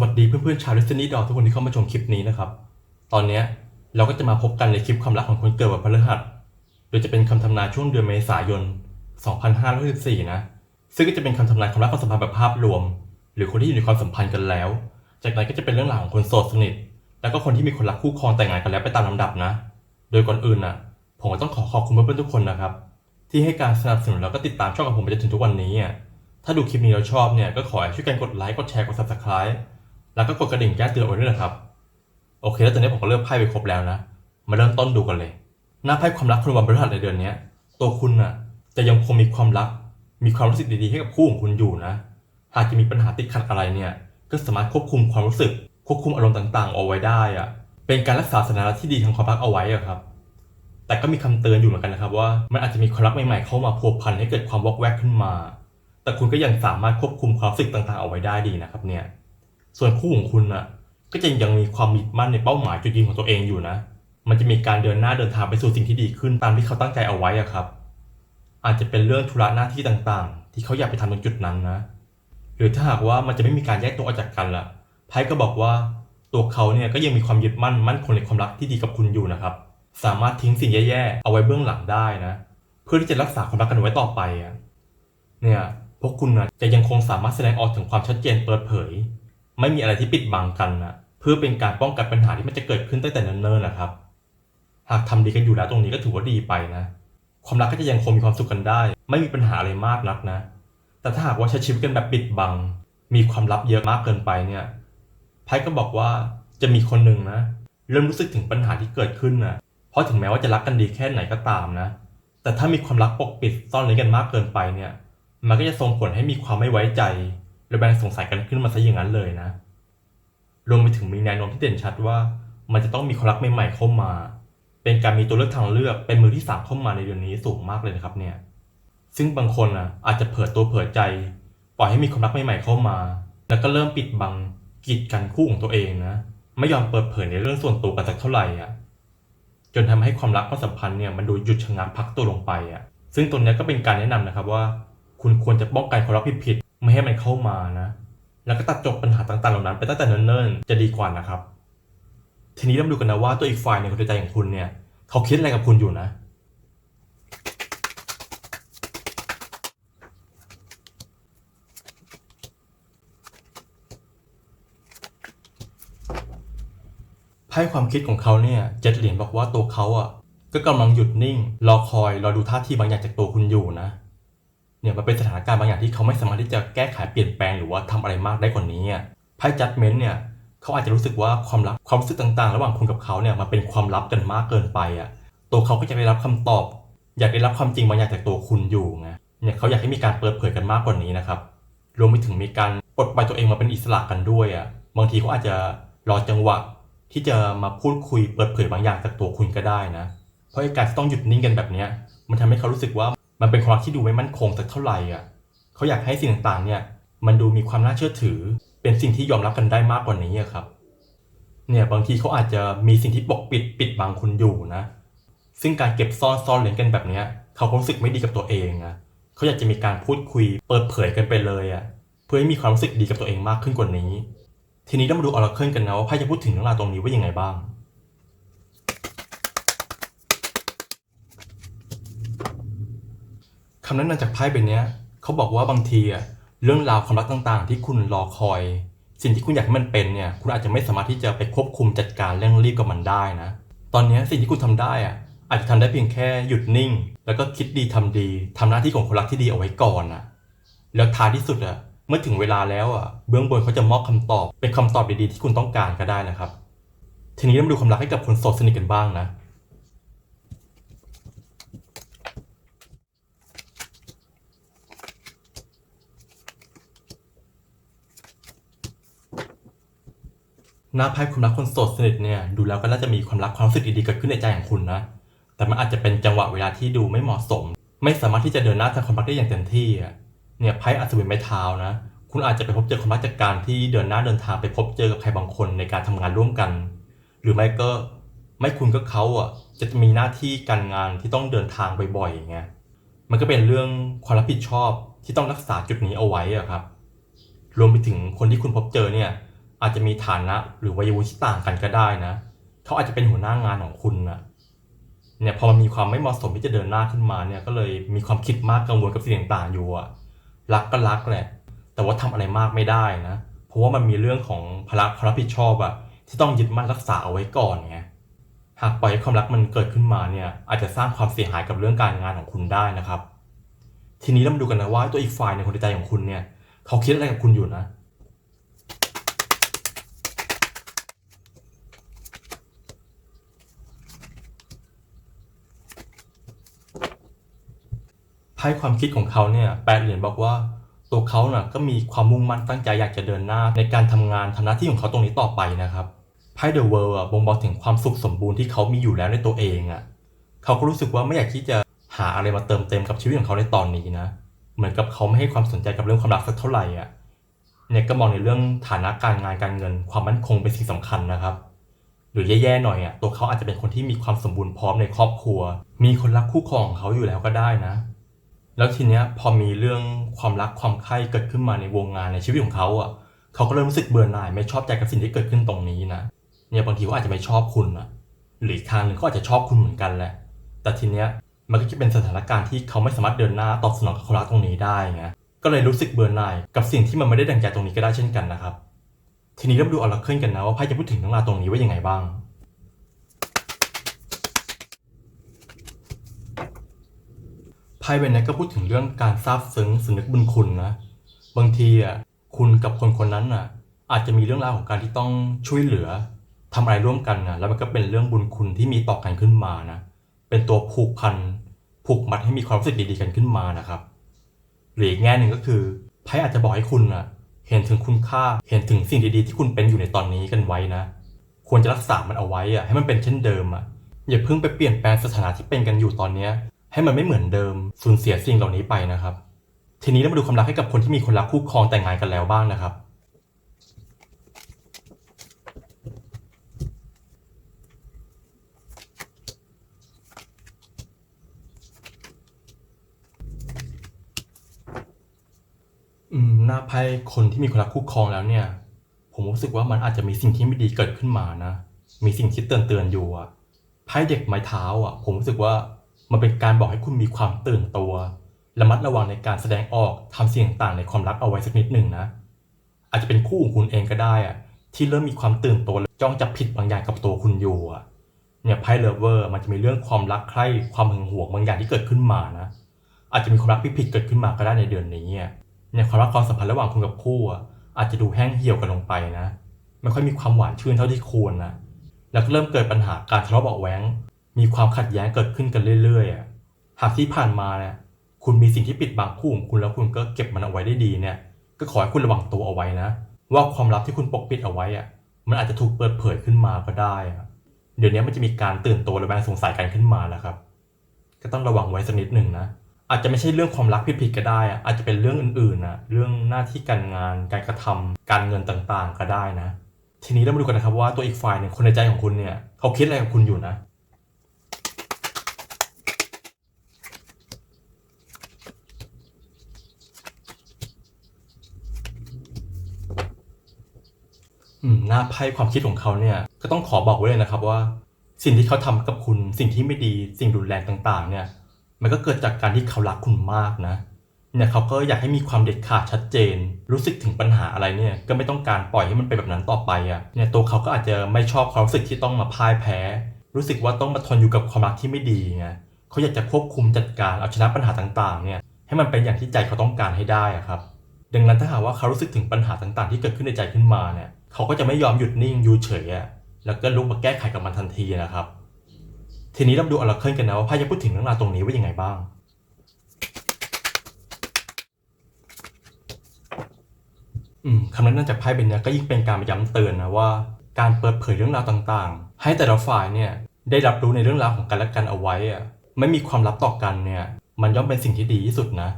วัสดีเพื่อนๆชาวดิสนีย์ดอทุกคนที่เข้ามาชมคลิปนี้นะครับ ตอนนี้เราก็จะมาพบกันในคลิปความรักของคนเกิดวันพฤหัส โดยจะเป็นคำทำนายช่วงเดือนเมษายน 2564 นะ ซึ่งก็จะเป็นคำทำนายความรักความสัมพันธ์แบบภาพรวม หรือคนที่อยู่ในความสัมพันธ์กันแล้ว จากนั้นก็จะเป็นเรื่องราวของคนโสดสนิท แล้วก็คนที่มีคนรักคู่ครองแต่งงานกันแล้วไปตามลำดับนะ โดยก่อนอื่นน่ะ ผมก็ต้องขอขอบคุณเพื่อนๆทุกคนนะครับ ที่ให้การสนับสนุนแล้วก็ติดตามช่องของผมไปจนถึงทุกวันนี้อะถ้าดูคลิปนี้แล้วชอบเนี่ยก็ขอให้ช่วยกันกดไลค์กดแชร์กด subscribe แล้วก็กดกระดิ่งแจ้งเตือนเอาไว้ด้วยนะครับ โอเค แล้วตอนนี้ผมก็เลือกไพ่ไปครบแล้วนะ มาเริ่มต้นดูกันเลย หน้าไพ่ความรักคนวันพฤหัสในเดือนนี้ตัวคุณน่ะ จะยังคงมีความรัก มีความรู้สึกดีๆให้กับคู่ของคุณอยู่นะ หากจะมีปัญหาติดขัดอะไรเนี่ย ก็สามารถควบคุมความรู้สึก ควบคุมอารมณ์ต่างๆ เอาไว้ได้อะเป็นการรักษาสถานะที่ดีทางความรักเอาไว้อะครับ แต่ก็มีคำเตือนอยู่เหมือนกันนะครับว่า มันอาจจะมีความรักใหม่ๆเข้ามาพัวพันให้เกิดความวอกแวกขึ้นมา แต่คุณก็ยังสามารถควบคุมความรู้สึกต่างๆ เอาไว้ได้ดีนะครับเนี่ย ส่วนคู่ของคุณน่ะ ก็จะยังมีความยึดมั่นในเป้าหมายจุดยืนของตัวเองอยู่นะ มันจะมีการเดินหน้าเดินทางไปสู่สิ่งที่ดีขึ้นตามที่เขาตั้งใจเอาไว้อะครับ อาจจะเป็นเรื่องธุระหน้าที่ต่างๆ ที่เขาอยากไปทำตรงจุดนั้นนะ หรือถ้าหากว่ามันจะไม่มีการแยกตัวออกจากกันล่ะไพ่ก็บอกว่าตัวเขาเนี่ยก็ยังมีความยึดมั่นมั่นคงในความรักที่ดีกับคุณอยู่นะครับ สามารถทิ้งสิ่งแย่ๆเอาไว้เบื้องหลังได้นะ เพื่อที่จะรักษาความรักกันไว้ต่อไปอะเนี่ยพวกคุณนะจะยังคงสามารถแสดงออกถึงความชัดเจนเปิดเผย ไม่มีอะไรที่ปิดบังกันนะเพื่อเป็นการป้องกันปัญหาที่มันจะเกิดขึ้นตั้งแต่เนิ่นๆนะครับ หากทำดีกันอยู่แล้วตรงนี้ก็ถือว่าดีไปนะ ความรักก็จะยังคงมีความสุขกันได้ ไม่มีปัญหาอะไรมากนักนะ แต่ถ้าหากว่าใช้ชีวิตกันแบบปิดบัง มีความลับเยอะมากเกินไปเนี่ยไพ่ก็บอกว่าจะมีคนหนึ่งนะ เริ่มรู้สึกถึงปัญหาที่เกิดขึ้นนะเพราะถึงแม้ว่าจะรักกันดีแค่ไหนก็ตามนะ แต่ถ้ามีความรักปกปิดซ่อนเร้นกันมากเกินไปเนี่ย มันก็จะส่งผลให้มีความไม่ไว้ใจ รือแบ่งสงสัยกันขึ้นมาซะอย่างนั้นเลยนะ รวมไปถึงมีแนวโน้มที่เด่นชัดว่า มันจะต้องมีความรักใหม่ๆเข้ามา เป็นการมีตัวเลือกทางเลือกเป็นมือที่สามเข้ามาในเดือนนี้สูงมากเลยนะครับเนี่ย ซึ่งบางคนอะอาจจะเผยตัวเผยใจ ปล่อยให้มีความรักใหม่ๆเข้ามา แล้วก็เริ่มปิดบังกีดกันคู่ของตัวเองนะ ไม่ยอมเปิดเผยในเรื่องส่วนตัวกันสักเท่าไหร่อะ จนทำให้ความรักความสัมพันธ์เนี่ยมันดูหยุดชะงักพักตัวลงไปอะ ซึ่งตรงเนี้ยก็เป็นการแนะนำนะครับว่า คุณควรจะป้องกันความรักผิด ไม่ให้มันเข้ามานะ แล้วก็ตัดจบปัญหาต่างๆเหล่านั้นไปตั้งแต่เนิ่นๆจะดีกว่านะครับ ทีนี้เราดูกันนะว่าตัวอีกฝ่ายในคนใจของคุณเนี่ยเขาคิดอะไรกับคุณอยู่นะไพ่ความคิดของเขาเนี่ยเจ็ดเหรียญบอกว่าตัวเขาอะก็กำลังหยุดนิ่ง รอคอยรอดูท่าทีบางอย่างจากตัวคุณอยู่นะ เนี่ยมันเป็นสถานการณ์บางอย่างที่เขาไม่สามารถที่จะแก้ไขเปลี่ยนแปลงหรือว่าทำอะไรมากได้กว่านี้อะไพ่จัดเมนต์เนี่ยเขาอาจจะรู้สึกว่าความลับความรู้สึกต่างๆ ระหว่างคุณกับเขาเนี่ยมันเป็นความลับกันมากเกินไปอะตัวเขาก็จะได้รับคำตอบ อยากได้รับความจริงบางอย่างจากตัวคุณอยู่ไงเนี่ยเขาอยากให้มีการเปิดเผยกันมากกว่านี้นะครับรวมไปถึงมีการปลดปล่อยตัวเองมาเป็นอิสระกันด้วยอะบางทีเขาอาจจะรอจังหวะที่จะมาพูดคุยเปิดเผยบางอย่างจากตัวคุณก็ได้นะ เพราะไอ้การที่ต้องหยุดนิ่งกันแบบเนี้ยมันทำให้เขารู้สึกว่า มันเป็นความรักที่ดูไม่มั่นคงสักเท่าไหร่อะเขาอยากให้สิ่งต่างๆเนี่ย มันดูมีความน่าเชื่อถือ เป็นสิ่งที่ยอมรับกันได้มากกว่านี้ครับ เนี่ยบางทีเขาอาจจะมีสิ่งที่ปกปิดปิดบังคุณอยู่นะ ซึ่งการเก็บซ่อนซ่อนเลนกันแบบเนี้ย เขารู้สึกไม่ดีกับตัวเองอะเขาอยากจะมีการพูดคุย เปิดเผยกันไปเลยอะเพื่อให้มีความรู้สึกดีกับตัวเองมากขึ้นกว่านี้ ทีนี้เรามาดูออร์เคิลกันนะว่าไพ่จะพูดถึงเรื่องราวตรงนี้ว่ายังไงบ้าง คำแนะนำจากไพ่ใบเนี้ยเขาบอกว่าบางทีอะเรื่องราวความรักต่างๆ ที่คุณรอคอย สิ่งที่คุณอยากให้มันเป็นเนี่ย คุณอาจจะไม่สามารถที่จะไปควบคุมจัดการเร่งรีบกับมันได้นะ ตอนนี้สิ่งที่คุณทำได้อะอาจจะทำได้เพียงแค่หยุดนิ่ง แล้วก็คิดดีทำดีทำหน้าที่ของคนรักที่ดีเอาไว้ก่อนนะแล้วท้ายที่สุดอะเมื่อถึงเวลาแล้วอะเบื้องบนเขาจะมอบคำตอบเป็นคำตอบดีๆที่คุณต้องการก็ได้นะครับ ทีนี้เรามาดูความรักให้กับคนโสดสนิทกันบ้างนะ หน้าไพ่ความรักคนโสดสนิทเนี่ยดูแล้วก็น่าจะมีความรักความรู้สึกดีๆเกิดขึ้นในใจของคุณนะ แต่มันอาจจะเป็นจังหวะเวลาที่ดูไม่เหมาะสม ไม่สามารถที่จะเดินหน้าทางความรักได้อย่างเต็มที่เนี่ยไพ่อัศวินไม้เท้านะ คุณอาจจะไปพบเจอความรักจากการที่เดินหน้าเดินทางไปพบเจอกับใครบางคนในการทำงานร่วมกัน หรือไม่ก็ไม่คุณก็เขาอะจะมีหน้าที่การงานที่ต้องเดินทางบ่อยๆอย่างเงี้ยมันก็เป็นเรื่องความรับผิดชอบที่ต้องรักษาจุดนี้เอาไว้อะครับ รวมไปถึงคนที่คุณพบเจอเนี่ย อาจจะมีฐานะ หรือวัยวุฒิที่ต่างกันก็ได้นะ เขาอาจจะเป็นหัวหน้างานของคุณนะเนี่ยพอมันมีความไม่เหมาะสมที่จะเดินหน้าขึ้นมาเนี่ยก็เลยมีความคิดมากกังวลกับสิ่งต่างๆอยู่อะรักก็รักแหละแต่ว่าทำอะไรมากไม่ได้นะ เพราะว่ามันมีเรื่องของภาระความรับผิดชอบอะที่ต้องยึดมั่นรักษาเอาไว้ก่อนไงหากปล่อยให้ความรักมันเกิดขึ้นมาเนี่ยอาจจะสร้างความเสียหายกับเรื่องการงานของคุณได้นะครับ ทีนี้เรามาดูกันนะว่าตัวอีกฝ่ายในคนในใจของคุณเนี่ยเขาคิดอะไรกับคุณอยู่นะ ไพ่ความคิดของเขาเนี่ยแปดเหรียญบอกว่า ตัวเขาน่ะก็มีความมุ่งมั่นตั้งใจอยากจะเดินหน้า ในการทำงานทำหน้าที่ของเขาตรงนี้ต่อไปนะครับไพ่เดอะเวิลด์บ่งบอกถึงความสุขสมบูรณ์ที่เขามีอยู่แล้วในตัวเองอะเขาก็รู้สึกว่าไม่อยากที่จะหาอะไรมาเติมเต็มกับชีวิตของเขาในตอนนี้นะเหมือนกับเขาไม่ให้ความสนใจกับเรื่องความรักสักเท่าไหร่อะเนี่ยก็มองในเรื่องฐานะการงานการเงิน ความมั่นคงเป็นสิ่งสำคัญนะครับ หรือแย่ๆหน่อยอะตัวเขาอาจจะเป็นคนที่มีความสมบูรณ์พร้อมในครอบครัว มีคนรักคู่ครองของเขาอยู่แล้วก็ได้นะ แล้วทีเนี้ยพอมีเรื่องความรักความใคร่เกิดขึ้นมาในวงงานในชีวิตของเขาอะเขาก็เริ่มรู้สึกเบื่อหน่ายไม่ชอบใจกับสิ่งที่เกิดขึ้นตรงนี้นะเนี่ยบางทีเขาอาจจะไม่ชอบคุณอะหรือทางหนึ่งเขาอาจจะชอบคุณเหมือนกันแหละ แต่ทีเนี้ยมันก็จะเป็นสถานการณ์ที่เขาไม่สามารถเดินหน้าตอบสนองกับความรักตรงนี้ได้ไงก็เลยรู้สึกเบื่อหน่ายกับสิ่งที่มันไม่ได้ดังใจตรงนี้ก็ได้เช่นกันนะครับ ทีนี้เรามดูออร์เคิลกันนะว่าไพ่จะพูดถึงเรื่องราวตรงนี้ว่ายังไงบ้าง พ่ใบนี้ก็พูดถึงเรื่องการซาบซึ้งสำนึกบุญคุณนะ บางทีอะคุณกับคนคนนั้นอะ อาจจะมีเรื่องราวของการที่ต้องช่วยเหลือทำอะไรร่วมกันนะแล้วมันก็เป็นเรื่องบุญคุณที่มีต่อกันขึ้นมานะเป็นตัวผูกพันผูกมัดให้มีความรู้สึกดีๆกันขึ้นมานะครับหรืออีกแง่หนึ่งก็คือไพ่อาจจะบอกให้คุณอะ เห็นถึงคุณค่าเห็นถึงสิ่งดีๆ ที่คุณเป็นอยู่ในตอนนี้กันไว้นะ ควรจะรักษามันเอาไว้อะให้มันเป็นเช่นเดิมอะอย่าเพิ่งไปเปลี่ยนแปลงสถานะที่เป็นกันอยู่ตอนเนี้ย ให้มันไม่เหมือนเดิมสูญเสียสิ่งเหล่านี้ไปนะครับ ทีนี้เรามาดูความรักให้กับคนที่มีคนรักคู่ครองแต่งงานกันแล้วบ้างนะครับอืมหน้าไพ่คนที่มีคนรักคู่ครองแล้วเนี่ย ผมรู้สึกว่ามันอาจจะมีสิ่งที่ไม่ดีเกิดขึ้นมานะ มีสิ่งที่เตือนเตือนอยู่อะไพ่เด็กไม้เท้าอะผมรู้สึกว่า มันเป็นการบอกให้คุณมีความตื่นตัวระมัดระวังในการแสดงออกทำสิ่งต่างในความรักเอาไว้สักนิดหนึ่งนะ อาจจะเป็นคู่ของคุณเองก็ได้อะที่เริ่มมีความตื่นตัวจ้องจับผิดบางอย่างกับตัวคุณอยู่อะเนี่ยไพ่เลเวอร์มันจะมีเรื่องความรักใคร่ความหึงหวงบางอย่างที่เกิดขึ้นมานะ อาจจะมีความรักผิดเกิดขึ้นมาก็ได้ในเดือนนี้เนี่ยความรักความสัมพันธ์ระหว่างคุณกับคู่อะอาจจะดูแห้งเหี่ยวกันลงไปนะไม่ค่อยมีความหวานชื่นเท่าที่ควรนะแล้วก็เริ่มเกิดปัญหาการทะเลาะเบาะแว้ง มีความขัดแย้งเกิดขึ้นกันเรื่อยๆอะหากที่ผ่านมาเนี่ยคุณมีสิ่งที่ปิดบังคู่ของคุณแล้วคุณก็เก็บมันเอาไว้ได้ดีเนี่ยก็ขอให้คุณระวังตัวเอาไว้นะ ว่าความลับที่คุณปกปิดเอาไว้อะมันอาจจะถูกเปิดเผยขึ้นมาก็ได้อะเดี๋ยวนี้มันจะมีการตื่นตัวระแวงสงสัยกันขึ้นมาแล้วครับ ก็ต้องระวังไว้สักนิดหนึ่งนะ อาจจะไม่ใช่เรื่องความรักผิดๆก็ได้อะอาจจะเป็นเรื่องอื่นๆนะเรื่องหน้าที่การงาน การกระทำการเงินต่างๆ ก็ได้นะ ทีนี้เรามาดูกันนะครับว่าตัวอีกฝ่ายหนึ่งคนในใจของคุณเนี่ย เขาคิดอะไรกับคุณอยู่นะ หน้าไพ่ความคิดของเขาเนี่ยก็ต้องขอบอกไว้เลยนะครับว่า สิ่งที่เขาทำกับคุณสิ่งที่ไม่ดีสิ่งรุนแรงต่างๆ เนี่ย มันก็เกิดจากการที่เขารักคุณมากนะเนี่ยเขาก็อยากให้มีความเด็ดขาดชัดเจน รู้สึกถึงปัญหาอะไรเนี่ย ก็ไม่ต้องการปล่อยให้มันเป็นแบบนั้นต่อไปอะ่ะเนี่ยตัวเขาก็อาจจะไม่ชอบความรู้สึกที่ต้องมาพ่ายแพ้ รู้สึกว่าต้องมาทนอยู่กับความรักที่ไม่ดีไงเขาอยากจะควบคุมจัดการเอาชนะปัญหาต่างๆ เนี่ยให้มันเป็นอย่างที่ใจเขาต้องการให้ได้อะครับ ดังนั้นถ้าหากว่าเขารู้สึกถึงปัญหาต่างๆ ที่เกิดขึ้นในใจขึ้นมาเนี่ย เขาก็จะไม่ยอมหยุดนิ่งอยู่เฉยอะแล้วก็ลุกมาแก้ไขกับมันทันทีนะครับ ทีนี้เราดูออร์เคิลกันนะว่าไพ่จะพูดถึงเรื่องราวตรงนี้ว่ายังไงบ้างอืมคำแนะนำจากไพ่เป็นเนี้ยก็ยิ่งเป็นการย้ำเตือนนะว่าการเปิดเผยเรื่องราวต่างๆ ให้แต่ละฝ่ายเนี่ยได้รับรู้ในเรื่องราวของกันและกันเอาไว้อะไม่มีความลับต่อกันเนี่ย มันย่อมเป็นสิ่งที่ดีที่สุดนะ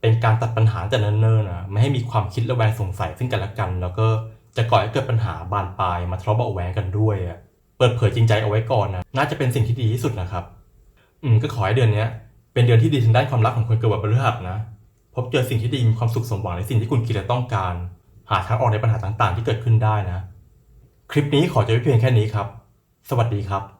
เป็นการตัดปัญหาแต่เนิ่นๆนะไม่ให้มีความคิดระแวงสงสัยซึ่งกันและกัน แล้วก็ จะก่อให้เกิดปัญหาบานปลายมาทะเลาะเบาแหวงกันด้วยอะเปิดเผยจริงใจเอาไว้ก่อนนะน่าจะเป็นสิ่งที่ดีที่สุดนะครับ อืมก็ขอให้เดือนเนี้ย เป็นเดือนที่ดีทางด้านความรักของคนเกิดวันพฤหัสนะ พบเจอสิ่งที่ดีมีความสุขสมหวังในสิ่งที่คุณคิดและต้องการ หาทางออกในปัญหาต่างๆ ที่เกิดขึ้นได้นะ คลิปนี้ขอจบไว้เพียงแค่นี้ครับ สวัสดีครับ